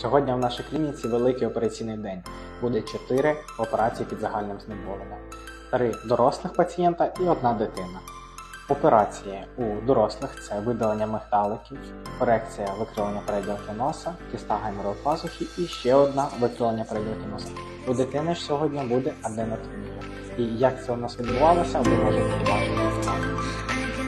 Сьогодні в нашій клініці великий операційний день. Буде 4 операції під загальним знеболенням, 3 дорослих пацієнта і одна дитина. Операції у дорослих це видалення мигдаликів, корекція викривлення переділки носа, кіста гайморової пазухи і ще одна викривлення переділки носа. У дитини ж сьогодні буде аденотомія. І як це у нас відбувалося, ви можете побачити.